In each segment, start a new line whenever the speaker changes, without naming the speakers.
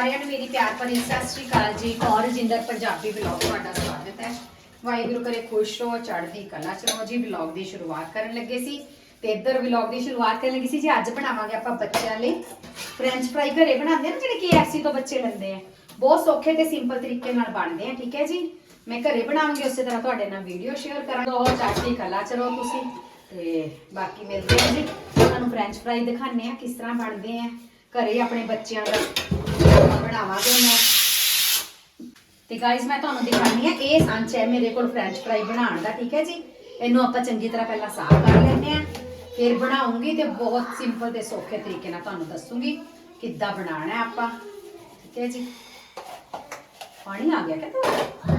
ਸਾਰਿਆਂ ਨੂੰ ਮੇਰੀ ਪਿਆਰ ਭਰੀ ਸਤਿ ਸ਼੍ਰੀ ਅਕਾਲ ਜੀ। ਕੌਰ ਜਿੰਦਰ ਪੰਜਾਬੀ ਵਲੌਗ ਤੁਹਾਡਾ ਸਵਾਗਤ ਹੈ। ਵਾਹਿਗੁਰੂ ਕਰੇ ਖੁਸ਼ ਰਹੋ, ਚੜ੍ਹਦੀ ਕਲਾ ਚ ਰਹੋ ਜੀ। ਵਲੌਗ ਦੀ ਸ਼ੁਰੂਆਤ ਕਰਨ ਲੱਗੇ ਸੀ ਤੇ ਇੱਧਰ ਵਲੌਗ ਦੀ ਸ਼ੁਰੂਆਤ ਕਰਨ ਲੱਗੀ ਸੀ ਜੀ ਅੱਜ ਬਣਾਵਾਂਗੇ ਆਪਾਂ ਬੱਚਿਆਂ ਲਈ। ਫ੍ਰੈਂਚ ਫਰਾਈ ਘਰੇ ਬਣਾਉਂਦੇ ਆ ਜਿਹੜੇ KFC ਤੋਂ ਬੱਚੇ ਲੈਂਦੇ ਆ। ਬਹੁਤ ਸੌਖੇ ਤੇ ਸਿੰਪਲ ਤਰੀਕੇ ਨਾਲ ਬਣਦੇ ਆ, ਠੀਕ ਹੈ ਜੀ? ਮੈਂ ਘਰੇ ਬਣਾਵਾਂਗੀ, ਉਸੇ ਤਰ੍ਹਾਂ ਤੁਹਾਡੇ ਨਾਲ ਵੀਡੀਓ ਸ਼ੇਅਰ ਕਰਾਂਗਾ। ਉਹ ਚੜ੍ਹਦੀ ਕਲਾ ਚ ਰਹੋ ਤੁਸੀਂ। ਤੇ ਬਾਕੀ ਮਿਲਦੇ ਆ ਜੀ। ਤੁਹਾਨੂੰ ਫ੍ਰੈਂਚ ਫਰਾਈ ਦਿਖਾਣੇ ਆ ਕਿਸ ਤਰ੍ਹਾਂ ਬਣਦੇ ਆ। ਘਰੇ ਆਪਣੇ ਬੱਚਿਆਂ ਦਾ ਬਣਾਵਾਂਗੇ ਮੈਂ। ਤੇ ਗਾਇਸ ਮੈਂ ਤੁਹਾਨੂੰ ਦਿਖਾਣੀ ਆ ਇਹ ਸੰਚ ਹੈ ਮੇਰੇ ਕੋਲ ਫ੍ਰੈਂਚ ਫਰਾਈ ਬਣਾਉਣ ਦਾ, ਠੀਕ ਹੈ ਜੀ? ਇਹਨੂੰ ਆਪਾਂ ਚੰਗੀ ਤਰ੍ਹਾਂ ਪਹਿਲਾਂ ਸਾਫ਼ ਕਰ ਲੈਂਦੇ ਆ ਫਿਰ ਬਣਾਉਂਗੀ ਤੇ ਬਹੁਤ ਸਿੰਪਲ ਤੇ ਸੌਖੇ ਤਰੀਕੇ ਨਾਲ ਤੁਹਾਨੂੰ ਦੱਸੂਗੀ ਕਿੱਦਾਂ ਬਣਾਉਣਾ ਹੈ ਆਪਾਂ, ਠੀਕ ਹੈ ਜੀ? ਪਾਣੀ ਆ ਗਿਆ ਕਿਤੇ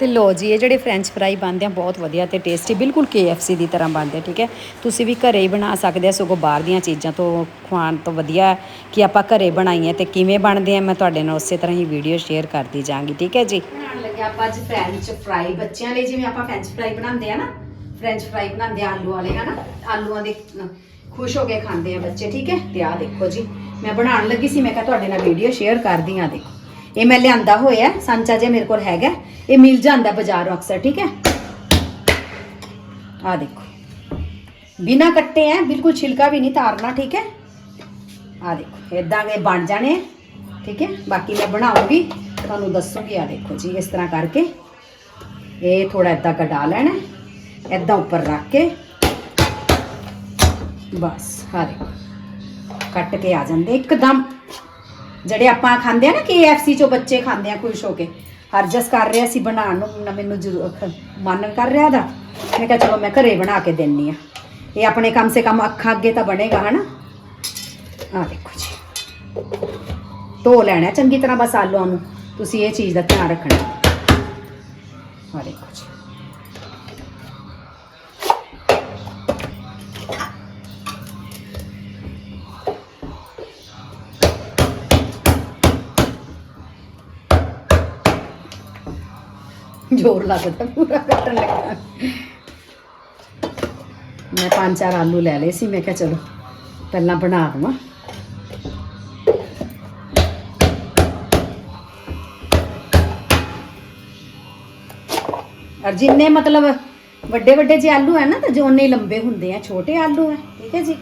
ਤੇ ਲੋ ਜੀ ਇਹ ਜਿਹੜੇ ਫ੍ਰੈਂਚ ਫਰਾਈ ਬਣਦੇ ਆ ਬਹੁਤ ਵਧੀਆ ਤੇ ਟੇਸਟੀ ਬਿਲਕੁਲ KFC ਦੀ ਤਰ੍ਹਾਂ ਬਣਦੇ ਆ ਠੀਕ ਹੈ? ਤੁਸੀਂ ਵੀ ਘਰੇ ਹੀ ਬਣਾ ਸਕਦੇ ਆ ਸਗੋਂ ਬਾਹਰ ਦੀਆਂ ਚੀਜ਼ਾਂ ਤੋਂ ਖਵਾਉਣ ਤੋਂ ਵਧੀਆ ਕਿ ਆਪਾਂ ਘਰੇ ਬਣਾਈਏ ਤੇ ਕਿਵੇਂ ਬਣਦੇ ਆ ਮੈਂ ਤੁਹਾਡੇ ਨਾਲ ਉਸੇ ਤਰ੍ਹਾਂ ਹੀ ਵੀਡੀਓ ਸ਼ੇਅਰ ਕਰਦੀ ਜਾਵਾਂਗੀ ਠੀਕ ਹੈ ਜੀ?
ਬਣਾਉਣ ਲੱਗੇ ਆਪਾਂ ਅੱਜ ਫ੍ਰੈਂਚ ਫਰਾਈ ਬੱਚਿਆਂ ਲਈ ਜਿਵੇਂ ਆਪਾਂ ਫ੍ਰੈਂਚ ਫਰਾਈ ਬਣਾਉਂਦੇ ਆ ਨਾ ਫ੍ਰੈਂਚ ਫਰਾਈ ਬਣਾਉਂਦੇ ਆ ਆਲੂ ਵਾਲੇ ਹਨਾ? ਆਲੂਆਂ ਦੇ ਖੁਸ਼ ਹੋ ਕੇ ਖਾਂਦੇ ਆ ਬੱਚੇ ਠੀਕ ਹੈ? ਤੇ ਆਹ ਦੇਖੋ ਜੀ ਮੈਂ ਬਣਾਉਣ ਲੱਗੀ ਸੀ ਮੈਂ ਕਿਹਾ ਤੁਹਾਡੇ ਨਾਲ ਵੀਡੀਓ ਸ਼ੇਅਰ ਕਰਦੀ ਆ ਦੇਖੋ। ਇਹ ਮੈਂ ਲਿਆਂਦਾ ਹੋਇਆ ਹੈ, ਸਾਂਚਾ ਜਿਹਾ ਮੇਰੇ ਕੋਲ ਹੈਗਾ ਇਹ ਮਿਲ ਜਾਂਦਾ ਬਾਜ਼ਾਰੋਂ ਅਕਸਰ, ਠੀਕ ਹੈ? ਆਹ ਦੇਖੋ। ਬਿਨਾ ਕੱਟੇ ਹੈ ਬਿਲਕੁਲ ਛਿਲਕਾ ਵੀ ਨਹੀਂ ਤਾਰਨਾ ਠੀਕ ਹੈ? ਆ ਦੇਖੋ ਇਦਾਂ ਦੇ ਬਣ ਜਾਣੇ ਠੀਕ ਹੈ? ਬਾਕੀ ਮੈਂ ਬਣਾਉਂਗੀ, ਤੁਹਾਨੂੰ ਦੱਸੂਗੀ ਆ ਦੇਖੋ ਜੀ, ਇਸ ਤਰ੍ਹਾਂ ਕਰਕੇ। ਇਹ ਥੋੜਾ ਇਦਾਂ ਕਢਾ ਲੈਣਾ ਇਦਾਂ ਉੱਪਰ ਰੱਖ ਕੇ। ਬਸ ਆ ਦੇਖੋ। ਕੱਟ ਕੇ ਆ ਜਾਂਦੇ, ਇੱਕਦਮ। ਜਿਹੜੇ ਆਪਾਂ ਖਾਂਦੇ ਆ ਨਾ KFC ਚੋਂ ਬੱਚੇ ਖਾਂਦੇ ਆ, ਖੁਸ਼ ਹੋ ਕੇ। ਹਰਜਸ ਕਰ ਰਿਹਾ ਸੀ, ਬਣਾਉਣ ਨੂੰ ਨਾ ਮੈਨੂੰ ਜ਼ਰੂਰ ਮਨ ਕਰ ਰਿਹਾ ਦਾ ਮੈਂ ਕਿਹਾ ਚਲੋ ਮੈਂ ਘਰੇ ਬਣਾ ਕੇ ਦਿੰਨੀ ਆ ਇਹ ਆਪਣੇ ਕਮ ਸੇ ਕਮ ਅੱਖਾਂ ਅੱਗੇ ਤਾਂ ਬਣੇਗਾ, ਹਨਾ? ਆ ਦੇਖੋ ਜੀ। ਧੋ ਲੈਣਾ ਚੰਗੀ ਤਰ੍ਹਾਂ ਬਸ ਆਲੂਆਂ ਨੂੰ। ਤੁਸੀਂ ਇਹ ਚੀਜ਼ ਦਾ ਧਿਆਨ ਰੱਖਣਾ। ਆ ਦੇਖੋ ਜੀ। ਜ਼ੋਰ ਲੱਗਦਾ, ਪੂਰਾ ਕੱਟਣ ਲੱਗਾ। ਮੈਂ ਪੰਜ ਚਾਰ ਆਲੂ ਲੈ ਲਏ ਸੀ, ਮੈਂ ਕਿਹਾ ਚਲੋ ਪਹਿਲਾਂ ਬਣਾ ਦਵਾਂ ਔਰ ਜਿੰਨੇ ਮਤਲਬ ਵੱਡੇ ਵੱਡੇ ਜੇ ਆਲੂ ਹੈ ਨਾ, ਤਾਂ ਜੋ ਉਨੇ ਲੰਬੇ ਹੁੰਦੇ ਆ, ਛੋਟੇ ਆਲੂ ਹੈ ਠੀਕ ਹੈ ਜੀ?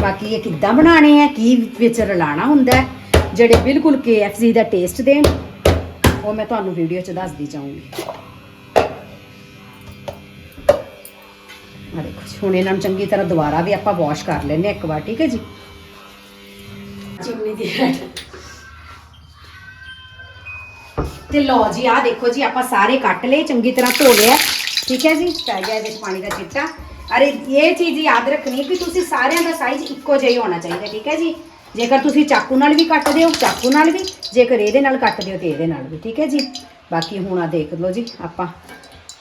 ਬਾਕੀ ਇਹ ਕਿੱਦਾਂ ਬਣਾਣੇ ਆ, ਕੀ ਵਿੱਚ ਰਲਾਣਾ ਹੁੰਦਾ ਹੈ? ਜਿਹੜੇ ਬਿਲਕੁਲ KFC ਦਾ ਟੇਸਟ ਦੇਣ, ਉਹ ਮੈਂ ਤੁਹਾਨੂੰ ਵੀਡੀਓ 'ਚ ਦੱਸਦੀ ਜਾਊਂਗੀ। ਆ ਦੇਖੋ ਜੀ, ਹੁਣ ਇਹਨਾਂ ਨੂੰ ਚੰਗੀ ਤਰ੍ਹਾਂ ਦੁਬਾਰਾ ਵੀ ਆਪਾਂ ਵਾਸ਼ ਕਰ ਲੈਨੇ ਇੱਕ ਵਾਰ, ਠੀਕ ਹੈ ਜੀ? ਚਿਮਨੀ ਦੀ ਤੇ ਲਓ ਜੀ ਆ ਦੇਖੋ ਜੀ, ਆਪਾਂ ਸਾਰੇ ਕੱਟ ਲਏ, ਚੰਗੀ ਤਰ੍ਹਾਂ ਧੋ ਲਿਆ, ਠੀਕ ਹੈ ਜੀ? ਪੈ ਗਿਆ ਇਹਦੇ 'ਚ ਪਾਣੀ ਦਾ ਚਿੱਟਾ। ਅਰੇ, ਇਹ ਚੀਜ਼ ਯਾਦ ਰੱਖਣੀ ਕਿ ਤੁਸੀਂ ਸਾਰਿਆਂ ਦਾ ਸਾਈਜ਼ ਇੱਕੋ ਜਿਹਾ ਹੀ ਹੋਣਾ ਚਾਹੀਦਾ, ਠੀਕ ਹੈ ਜੀ? ਜੇਕਰ ਤੁਸੀਂ ਚਾਕੂ ਨਾਲ ਵੀ ਕੱਟਦੇ ਹੋ, ਚਾਕੂ ਨਾਲ ਵੀ, ਜੇਕਰ ਇਹਦੇ ਨਾਲ ਕੱਟਦੇ ਹੋ ਤੇ ਇਹਦੇ ਨਾਲ ਵੀ, ਠੀਕ ਹੈ ਜੀ? ਬਾਕੀ ਹੁਣ ਆ ਦੇਖ ਲਓ ਜੀ, ਆਪਾਂ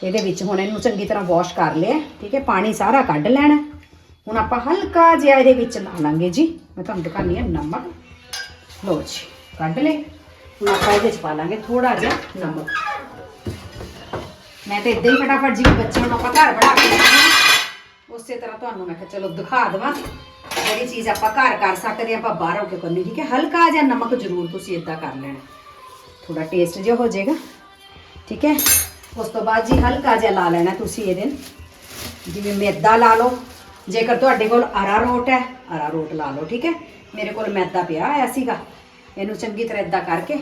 ਇਹਦੇ ਵਿੱਚ ਹੁਣ ਇਹਨੂੰ ਚੰਗੀ ਤਰ੍ਹਾਂ ਵਾਸ਼ ਕਰ ਲਿਆ, ਠੀਕ ਹੈ? ਪਾਣੀ ਸਾਰਾ ਕੱਢ ਲੈਣਾ। ਹੁਣ ਆਪਾਂ ਹਲਕਾ ਜਿਹਾ ਇਹਦੇ ਵਿੱਚ ਲਾ ਲਾਂਗੇ ਜੀ। ਮੈਂ ਤੁਹਾਨੂੰ ਦਿਖਾਉਂਦੀ ਹਾਂ ਨਮਕ। ਲਓ ਜੀ, ਕੱਢ ਲੈ ਹੁਣ ਆਪਾਂ ਇਹਦੇ ਚ ਪਾ ਲਾਂਗੇ ਥੋੜਾ ਜਿਹਾ ਨਮਕ। ਮੈਂ ਤਾਂ ਇਦਾਂ ਹੀ ਫਟਾਫਟ ਜੀ ਬੱਚਿਆਂ ਨੂੰ ਆਪਾਂ ਘਰ ਬਣਾ ਕੇ ਉਸੇ ਤਰ੍ਹਾਂ ਤੁਹਾਨੂੰ ਮੈਂ ਕਿਹਾ ਚਲੋ ਦਿਖਾ ਦੇਵਾਂ। ਜਿਹੜੀ ਚੀਜ਼ ਆਪਾਂ ਘਰ ਕਰ ਸਕਦੇ ਹਾਂ, ਆਪਾਂ ਬਾਹਰ ਹੋ ਕੇ ਕਰਨੀ? ਠੀਕ ਹੈ? ਹਲਕਾ ਜਿਹਾ ਨਮਕ ਜ਼ਰੂਰ ਤੁਸੀਂ ਇਦਾਂ ਕਰ ਲੈਣਾ। ਥੋੜਾ ਟੇਸਟ ਜਿਹਾ ਹੋ ਜਾਏਗਾ। ਠੀਕ ਹੈ? ਉਸ ਤੋਂ ਬਾਅਦ ਜੀ ਹਲਕਾ ਜਿਹਾ ਲਾ ਲੈਣਾ ਤੁਸੀਂ ਇਹਦੇ ਜਿਵੇਂ ਮੈਦਾ ਲਾ ਲਓ। ਜੇਕਰ ਤੁਹਾਡੇ ਕੋਲ ਅਰਾਰੋਟ ਹੈ ਅਰਾਰੋਟ ਲਾ ਲਓ, ਠੀਕ ਹੈ? ਮੇਰੇ ਕੋਲ ਮੈਦਾ ਪਿਆ ਹੋਇਆ ਸੀਗਾ। ਇਹਨੂੰ ਚੰਗੀ ਤਰ੍ਹਾਂ ਇਦਾਂ ਕਰਕੇ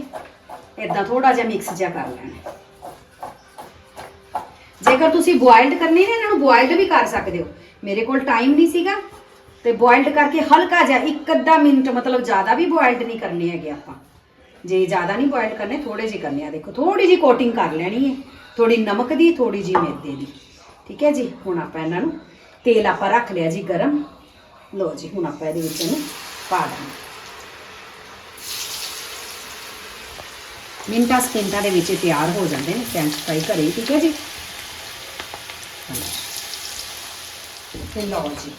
ਇਦਾਂ ਥੋੜਾ ਜਿਹਾ ਮਿਕਸ ਜਿਹਾ ਕਰ ਲੈਣਾ। ਜੇਕਰ ਤੁਸੀਂ ਬੋਇਲਡ ਕਰਨੀ ਨੇ, ਇਹਨਾਂ ਨੂੰ ਬੋਇਲਡ ਵੀ ਕਰ ਸਕਦੇ ਹੋ। ਮੇਰੇ ਕੋਲ ਟਾਈਮ ਨਹੀਂ ਸੀਗਾ। ਤੇ ਬੋਇਲਡ ਕਰਕੇ ਹਲਕਾ ਜਿਹਾ ਇੱਕ ਅੱਧਾ ਮਿੰਟ ਮਤਲਬ ਜ਼ਿਆਦਾ ਵੀ ਬੋਇਲਡ ਨਹੀਂ ਕਰਨੇ ਹੈਗੇ ਆਪਾਂ। ਜੇ ਜ਼ਿਆਦਾ ਨਹੀਂ ਬੋਇਲਡ ਕਰਨੇ ਥੋੜੇ ਜਿਹੇ ਕਰਨੇ ਆ। ਦੇਖੋ ਥੋੜੀ ਜਿਹੀ ਕੋਟਿੰਗ ਕਰ ਲੈਣੀ ਹੈ। ਥੋੜੀ ਨਮਕ ਦੀ ਥੋੜੀ ਜਿਹੀ ਮੈਦੇ ਦੀ। ਠੀਕ ਹੈ ਜੀ? ਹੁਣ ਆਪਾਂ ਇਹਨਾਂ ਨੂੰ ਤੇਲ ਆਪਾਂ ਰੱਖ ਲਿਆ ਜੀ ਗਰਮ। ਲਓ ਜੀ ਹੁਣ ਆਪਾਂ ਇਹਦੇ ਵਿੱਚ ਇਹਨੂੰ ਪਾ ਦਾਂਗੇ ਮਿੰਟਾਂ ਸਕਿੰਟਾਂ ਦੇ ਵਿੱਚ ਤਿਆਰ ਹੋ ਜਾਂਦੇ ਨੇ ਫ੍ਰੈਂਚ ਫਰਾਈ ਘਰੇ ਹੀ, ਠੀਕ ਹੈ ਜੀ? ਤੇ ਲਓ ਜੀ।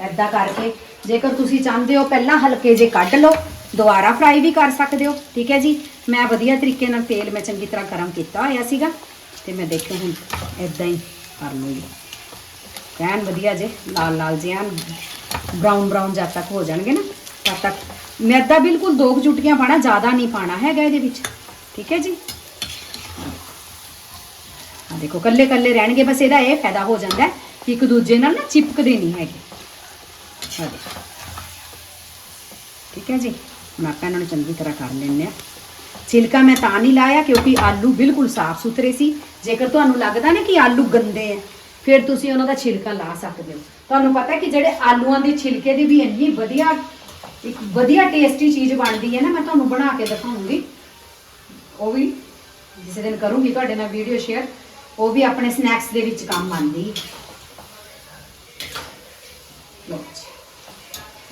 ਐਦਾਂ ਕਰਕੇ ਜੇਕਰ ਤੁਸੀਂ ਚਾਹੁੰਦੇ ਹੋ ਪਹਿਲਾਂ ਹਲਕੇ ਜੇ ਕੱਢ ਲਓ, ਦੁਬਾਰਾ ਫਰਾਈ ਵੀ ਕਰ ਸਕਦੇ ਹੋ, ਠੀਕ ਹੈ ਜੀ? ਮੈਂ ਵਧੀਆ ਤਰੀਕੇ ਨਾਲ ਤੇਲ ਮੈਂ ਚੰਗੀ ਤਰ੍ਹਾਂ ਗਰਮ ਕੀਤਾ ਹੋਇਆ ਸੀਗਾ ਤੇ ਮੈਂ ਦੇਖੋ ਹੁਣ ਐਦਾਂ ਹੀ ਕਰ ਲੂੰਗੀ ਐਨ ਵਧੀਆ ਜੇ, ਲਾਲ ਲਾਲ ਜੇ ਐਨ ਬਰਾਊਨ ਬਰਾਊਨ ਜਦ ਤੱਕ ਹੋ ਜਾਣਗੇ ਨਾ, ਤਦ ਤੱਕ। ਮੈਦਾ ਬਿਲਕੁਲ ਦੋ ਕੁ ਚੁਟਕੀਆਂ ਪਾਣਾ ਜ਼ਿਆਦਾ ਨਹੀਂ ਪਾਣਾ ਹੈਗਾ ਇਹਦੇ ਵਿੱਚ, ਠੀਕ ਹੈ ਜੀ? ਆ ਦੇਖੋ ਕੱਲੇ ਕੱਲੇ ਰਹਿਣਗੇ, ਬਸ ਇਹਦਾ ਇਹ ਫਾਇਦਾ ਹੋ ਜਾਂਦਾ ਕਿ ਇੱਕ ਦੂਜੇ ਨਾਲ ਨਾ ਚਿਪਕਦੇ ਨਹੀਂ ਹੈਗੇ। ਆ ਦੇਖੋ। ਠੀਕ ਹੈ ਜੀ? ਹੁਣ ਆਪਾਂ ਇਹਨਾਂ ਨੂੰ ਚੰਗੀ ਤਰ੍ਹਾਂ ਕਰ ਲੈਂਦੇ ਆ ਛਿਲਕਾ ਮੈਂ ਤਾਂ ਨਹੀਂ ਲਾਇਆ ਕਿਉਂਕਿ ਆਲੂ ਬਿਲਕੁਲ ਸਾਫ਼ ਸੁਥਰੇ ਸੀ। ਜੇਕਰ ਤੁਹਾਨੂੰ ਲੱਗਦਾ ਨਾ ਕਿ ਆਲੂ ਗੰਦੇ ਆ, ਫਿਰ ਤੁਸੀਂ ਉਹਨਾਂ ਦਾ ਛਿਲਕਾ ਲਾ ਸਕਦੇ ਹੋ। ਤੁਹਾਨੂੰ ਪਤਾ ਕਿ ਜਿਹੜੇ ਆਲੂਆਂ ਦੇ ਛਿਲਕੇ ਦੀ ਵੀ ਇੰਨੀ ਵਧੀਆ, ਇੱਕ ਵਧੀਆ ਟੇਸਟੀ ਚੀਜ਼ ਬਣਦੀ ਹੈ ਨਾ, ਮੈਂ ਤੁਹਾਨੂੰ ਬਣਾ ਕੇ ਦਿਖਾਉਂਗੀ। ਉਹ ਵੀ ਜਿਸ ਦਿਨ ਕਰੂੰਗੀ ਤੁਹਾਡੇ ਨਾਲ ਵੀਡੀਓ ਸ਼ੇਅਰ। ਉਹ ਵੀ ਆਪਣੇ ਸਨੈਕਸ ਦੇ ਵਿੱਚ ਕੰਮ ਆਉਂਦੀ ਹੈ ਲਓ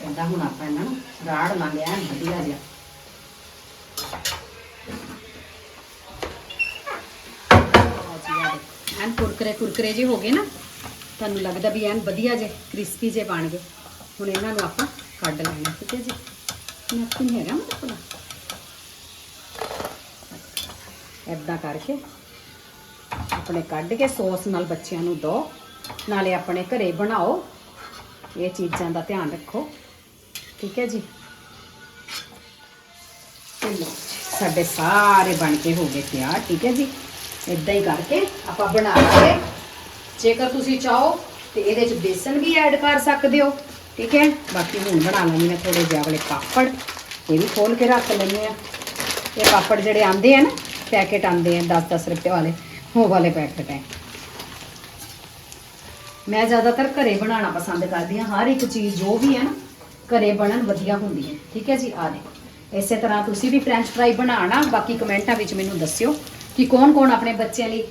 ਜੀ ਹੁਣ ਆਪਾਂ ਇਹਨਾਂ ਨੂੰ ਰਾੜ ਲਾਂਗੇ ਐਨ ਵਧੀਆ ਜਿਹਾ। ਐਨ ਕੁਰਕਰੇ ਕੁਰਕਰੇ ਜੇ ਹੋ ਗਏ ਨਾ, ਤੁਹਾਨੂੰ ਲੱਗਦਾ ਵੀ ਐਨ ਵਧੀਆ ਜੇ ਕ੍ਰਿਸਪੀ ਜੇ ਬਣ ਗਏ। ਹੁਣ ਇਹਨਾਂ ਨੂੰ ਆਪਾਂ ਕੱਢ ਲੈਣਾ, ਠੀਕ ਹੈ ਜੀ। ਨੈਪਕਿਨ ਹੈਗਾ ਮੇਰੇ ਕੋਲ। ਏਦਾਂ ਕਰਕੇ ਆਪਣੇ ਕੱਢ ਕੇ ਸੌਸ ਨਾਲ ਬੱਚਿਆਂ ਨੂੰ ਦੋ, ਨਾਲੇ ਆਪਣੇ ਘਰੇ ਬਣਾਓ। ਇਹ ਚੀਜ਼ਾਂ ਦਾ ਧਿਆਨ ਰੱਖੋ। ਠੀਕ ਹੈ ਜੀ? ਸਾਡੇ ਸਾਰੇ ਬਣ ਕੇ ਹੋ ਗਏ ਤਿਆਰ, ਠੀਕ ਹੈ ਜੀ? ਇਦਾਂ ਹੀ ਕਰਕੇ ਆਪਾਂ ਬਣਾ ਲਾਂਗੇ। ਜੇਕਰ ਤੁਸੀਂ ਚਾਹੋ ਤੇ ਇਹਦੇ ਚ ਬੇਸਨ ਵੀ ਐਡ ਕਰ ਸਕਦੇ ਹੋ, ਠੀਕ ਹੈ? ਬਾਕੀ ਹੁਣ ਬਣਾ ਲਾਂਗੀ ਮੈਂ ਥੋੜੇ ਜਿਹਾ ਵਾਲੇ ਪਾਪੜ। ਇਹ ਵੀ ਖੋਲ ਕੇ ਰੱਖ ਲੈਂਦੇ ਆ ਇਹ ਪਾਪੜ ਜਿਹੜੇ ਆਂਦੇ ਆ ਨਾ ਪੈਕੇਟ ਆਂਦੇ ਆ 10-10 ਰੁਪਏ ਵਾਲੇ, ਉਹ ਵਾਲੇ ਪੈਕੇਟ ਹੈ ਮੈਂ ਜ਼ਿਆਦਾਤਰ ਘਰੇ ਬਣਾਉਣਾ ਪਸੰਦ ਕਰਦੀ ਹਾਂ। ਹਰ ਇੱਕ ਚੀਜ਼ ਜੋ ਵੀ ਹੈ ਨਾ ਘਰੇ ਬਣਨ ਵਧੀਆ ਹੁੰਦੀ ਹੈ ਠੀਕ ਹੈ ਜੀ? ਆ ਦੇਖੋ। ਇਸੇ ਤਰ੍ਹਾਂ ਤੁਸੀਂ ਵੀ ਫ੍ਰੈਂਚ ਫਰਾਈ ਬਣਾਣਾ ਬਾਕੀ ਕਮੈਂਟਾਂ ਵਿੱਚ ਮੈਨੂੰ ਦੱਸਿਓ ਕਿ ਕੌਣ-ਕੌਣ ਆਪਣੇ ਬੱਚਿਆਂ ਲਈ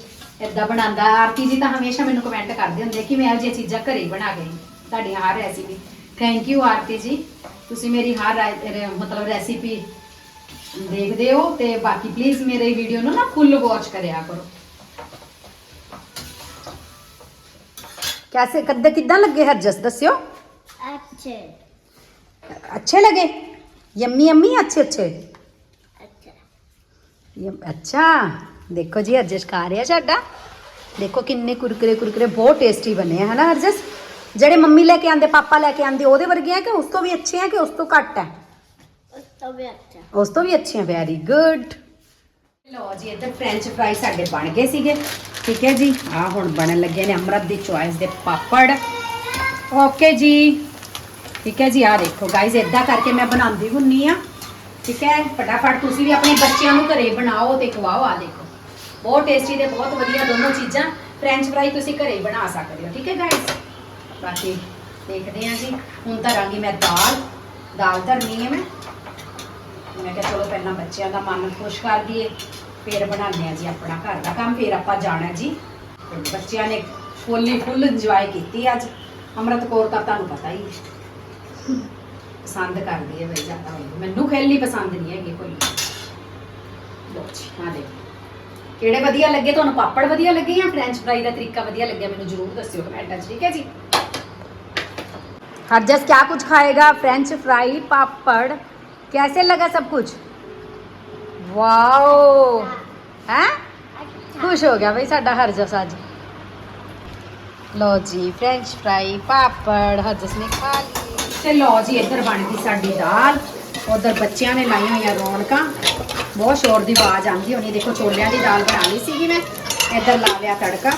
ਇਦਾਂ ਬਣਾਉਂਦਾ। ਆਰਤੀ ਜੀ ਤਾਂ ਹਮੇਸ਼ਾ ਮੈਨੂੰ ਕਮੈਂਟ ਕਰਦੇ ਹੁੰਦੇ ਕਿ ਮੈਂ ਇਹੋ ਜਿਹੀਆਂ ਚੀਜ਼ਾਂ ਘਰੇ ਬਣਾ ਗਈ ਤੁਹਾਡੀ ਹਰ recipe thank you Aarti ji. ਤੁਸੀਂ ਮੇਰੀ ਹਰ ਮਤਲਬ ਰੈਸਿਪੀ ਦੇਖਦੇ ਹੋ ਤੇ ਬਾਕੀ ਪਲੀਜ਼ ਮੇਰੇ ਵੀਡੀਓ ਨੂੰ ਨਾ ਫੁੱਲ ਵਾਚ ਕਰਿਆ ਕਰੋ। ਕਿਵੇਂ ਕਿੱਦਾਂ ਲੱਗੇ ਹਰਜਸ? ਦੱਸਿਓ। ਅੱਛੇ
अच्छे
अच्छे लगे यम्मी यम्मी अच्छे अच्छे
अच्छा
ਯਮ- ਅੱਛਾ ਦੇਖੋ ਜੀ ਹਰਜਸ ਖਾ ਰਿਹਾ ਸਾਡਾ ਦੇਖੋ ਕਿੰਨੇ ਕੁਰਕਰੇ ਕੁਰਕਰੇ ਬਹੁਤ ਟੇਸਟੀ ਬਣੇ ਆ ਹਨਾ ਹਰਜਸ ਜਿਹੜੇ ਮੰਮੀ ਲੈ ਕੇ ਆਂਦੇ ਪਾਪਾ ਲੈ ਕੇ ਆਂਦੇ ਉਹਦੇ ਵਰਗੇ ਆ ਕਿ ਉਸ ਤੋਂ ਵੀ ਅੱਛੇ ਆ ਕਿ ਉਸ ਤੋਂ ਘੱਟ ਆ
उसका भी अच्छा
ਉਸ ਤੋਂ ਵੀ ਅੱਛੇ ਆ ਵੈਰੀ ਗੁੱਡ ਲਓ ਜੀ ਇੱਧਰ ਫ੍ਰੈਂਚ ਫਰਾਈ ਸਾਡੇ ਬਣ ਗਏ ਸੀਗੇ ਠੀਕ ਹੈ ਜੀ ਆ ਹੁਣ ਬਣਨ ਲੱਗੇ ਨੇ ਅਮਰਤ ਦੀ ਚੁਆਇਸ ਦੇ ਪਾਪੜ ਓਕੇ ਜੀ ਠੀਕ ਹੈ ਜੀ ਆ ਦੇਖੋ ਗਾਇਜ਼ ਇਦਾਂ ਕਰਕੇ ਮੈਂ ਬਣਾਉਂਦੀ ਹੁੰਨੀ ਆ। ਠੀਕ ਹੈ, ਫਟਾਫਟ ਤੁਸੀਂ ਵੀ ਆਪਣੇ ਬੱਚਿਆਂ ਨੂੰ ਘਰੇ ਬਣਾਓ ਤੇ ਖਵਾਓ ਆ ਦੇਖੋ। ਬਹੁਤ ਟੇਸਟੀ ਤੇ ਬਹੁਤ ਵਧੀਆ ਦੋਨੋਂ ਚੀਜ਼ਾਂ। ਫ੍ਰੈਂਚ ਫਰਾਈ ਤੁਸੀਂ ਘਰੇ ਬਣਾ ਸਕਦੇ ਹੋ, ਠੀਕ ਹੈ ਗਾਇਜ਼ ਬਾਕੀ ਦੇਖਦੇ ਹਾਂ ਜੀ। ਹੁਣ ਧਰਾਂਗੀ ਮੈਂ ਦਾਲ। ਦਾਲ ਧਰਨੀ ਹੈ ਮੈਂ। ਮੈਂ ਕਿਹਾ ਚਲੋ ਪਹਿਲਾਂ ਬੱਚਿਆਂ ਦਾ ਮਨ ਖੁਸ਼ ਕਰ ਦਈਏ। ਫਿਰ ਬਣਾਉਂਦੇ ਆ ਜੀ ਆਪਣਾ ਘਰ ਦਾ ਕੰਮ, ਫਿਰ ਆਪਾਂ ਜਾਣਾ ਜੀ। ਬੱਚਿਆਂ ਨੇ ਫੁੱਲੀ ਫੁੱਲ ਇੰਜੋਏ ਕੀਤੀ ਅੱਜ। ਅੰਮ੍ਰਿਤ ਕੌਰ ਤਾਂ ਤੁਹਾਨੂੰ ਪਤਾ ਹੀ ਹੈ। ਪਸੰਦ ਕਰਦੀ ਹੈ ਬਈ ਜ਼ਿਆਦਾ ਹੋਈ ਮੈਨੂੰ ਖੇਲਣੀ ਪਸੰਦ ਨਹੀਂ ਹੈਗੀ ਕੋਈ ਲੋ ਜੀ ਆ ਦੇਖੋ ਕਿਹੜੇ ਵਧੀਆ ਲੱਗੇ ਤੁਹਾਨੂੰ ਪਾਪੜ ਵਧੀਆ ਲੱਗੇ ਜਾਂ ਫ੍ਰੈਂਚ ਫਰਾਈ ਦਾ ਤਰੀਕਾ ਵਧੀਆ ਲੱਗਿਆ ਮੈਨੂੰ ਜ਼ਰੂਰ ਦੱਸਿਓ ਕਮੈਂਟਾਂ 'ਚ ਠੀਕ ਹੈ ਜੀ हरजस क्या कुछ खाएगा फ्रेंच फ्राई पापड़ कैसे लगा सब कुछ वाओ हैं खुश हो ਗਿਆ ਬਈ ਸਾਡਾ ਹਰਜਸ ਅੱਜ ਲੋ ਜੀ ਫ੍ਰੈਂਚ ਫਰਾਈ ਪਾਪੜ ਹਰਜਸ ਨੇ ਖਾ ਲਈ ਤੇ ਲਓ ਜੀ, ਇੱਧਰ ਬਣ ਗਈ ਸਾਡੀ ਦਾਲ। ਉਧਰ ਬੱਚਿਆਂ ਨੇ ਲਾਈਆਂ ਹੋਈਆਂ ਰੌਣਕਾਂ। ਬਹੁਤ ਸ਼ੋਰ ਦੀ ਆਵਾਜ਼ ਆਉਂਦੀ ਹੋਣੀ। ਦੇਖੋ, ਛੋਲਿਆਂ ਦੀ ਦਾਲ ਬਣਾ ਲਈ ਸੀਗੀ ਮੈਂ। ਇੱਧਰ ਲਾ ਲਿਆ ਤੜਕਾ।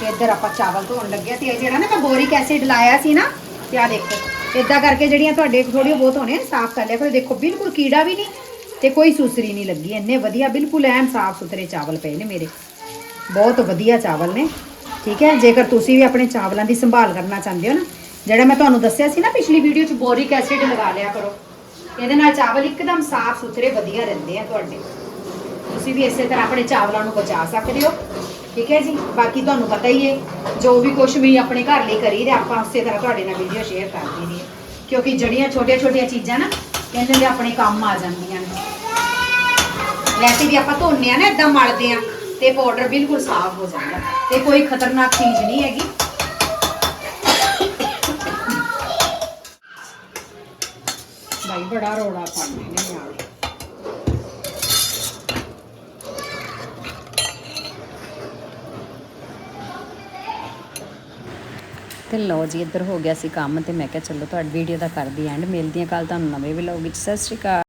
ਤੇ ਇੱਧਰ ਆਪਾਂ ਚਾਵਲ ਧੋਣ ਲੱਗੇ ਤੇ ਇਹ ਜਿਹੜਾ ਨਾ ਮੈਂ ਬੋਰਿਕ ਐਸਿਡ ਲਾਇਆ ਸੀ ਨਾ, ਤੇ ਆ ਦੇਖੋ। ਇਦਾਂ ਕਰਕੇ ਜਿਹੜੀਆਂ ਤੁਹਾਡੇ ਥੋੜੀਆਂ ਬਹੁਤ ਹੋਣੇ ਸਾਫ਼ ਕਰ ਲਿਆ ਕਰੋ। ਦੇਖੋ, ਬਿਲਕੁਲ ਕੀੜਾ ਵੀ ਨਹੀਂ ਤੇ ਕੋਈ ਸੁਸਰੀ ਨਹੀਂ ਲੱਗੀ। ਇੰਨੇ ਵਧੀਆ, ਬਿਲਕੁਲ ਐਨ ਸਾਫ਼ ਸੁਥਰੇ ਚਾਵਲ ਪਏ ਨੇ ਮੇਰੇ। ਬਹੁਤ ਵਧੀਆ ਚਾਵਲ ਨੇ। ਠੀਕ ਹੈ? ਜੇਕਰ ਤੁਸੀਂ ਵੀ ਆਪਣੇ ਚਾਵਲਾਂ ਦੀ ਸੰਭਾਲ ਕਰਨਾ ਚਾਹੁੰਦੇ ਹੋ ਨਾ ਜਿਹੜਾ ਮੈਂ ਤੁਹਾਨੂੰ ਦੱਸਿਆ ਸੀ ਨਾ, ਪਿਛਲੀ ਵੀਡੀਓ 'ਚ ਬੋਰਿਕ ਐਸਿਡ ਲਗਾ ਲਿਆ ਕਰੋ। ਇਹਦੇ ਨਾਲ ਚਾਵਲ ਇੱਕਦਮ ਸਾਫ਼ ਸੁਥਰੇ ਵਧੀਆ ਰਹਿੰਦੇ ਆ ਤੁਹਾਡੇ। ਤੁਸੀਂ ਵੀ ਇਸੇ ਤਰ੍ਹਾਂ ਆਪਣੇ ਚਾਵਲਾਂ ਨੂੰ ਬਚਾ ਸਕਦੇ ਹੋ। ਠੀਕ ਹੈ ਜੀ? ਬਾਕੀ ਤੁਹਾਨੂੰ ਪਤਾ ਹੀ ਹੈ, ਜੋ ਵੀ ਕੁਝ ਵੀ ਆਪਣੇ ਘਰ ਲਈ ਕਰੀ ਤੇ ਆਪਾਂ ਉਸੇ ਤਰ੍ਹਾਂ ਤੁਹਾਡੇ ਨਾਲ ਵੀਡੀਓ ਸ਼ੇਅਰ ਕਰਦੇ ਰਹੀਏ ਕਿਉਂਕਿ ਜੜੀਆਂ ਛੋਟੀਆਂ ਛੋਟੀਆਂ ਚੀਜ਼ਾਂ ਨਾ ਕਹਿੰਦੇ ਦੇ ਆਪਣੇ ਕੰਮ ਆ ਜਾਂਦੀਆਂ ਨੇ। ਵੈਸੇ ਵੀ ਆਪਾਂ ਧੋਨੇ ਆ ਨਾ ਇਦਾਂ ਮਲਦੇ ਆ ਤੇ ਪਾਊਡਰ ਬਿਲਕੁਲ ਸਾਫ਼ ਹੋ ਜਾਂਦਾ। ਤੇ ਕੋਈ ਖਤਰਨਾਕ ਚੀਜ਼ ਨਹੀਂ ਹੈਗੀ। ਭਾਈ ਬੜਾ ਰੋੜਾ ਪਾਉਂਦੇ ਨੇ ਨਿਆਣੇ ਤੇ ਲਓ ਜੀ, ਇੱਧਰ ਹੋ ਗਿਆ ਸੀ ਕੰਮ ਤੇ ਮੈਂ ਕਿਹਾ ਚਲੋ ਤੁਹਾਡੀ ਵੀਡੀਓ ਦਾ ਕਰਦੀ ਐਂਡ ਮਿਲਦੀ ਹਾਂ ਕੱਲ ਤੁਹਾਨੂੰ ਨਵੇਂ ਵਲੌਗ ਵਿੱਚ। ਸਤਿ ਸ਼੍ਰੀ ਅਕਾਲ।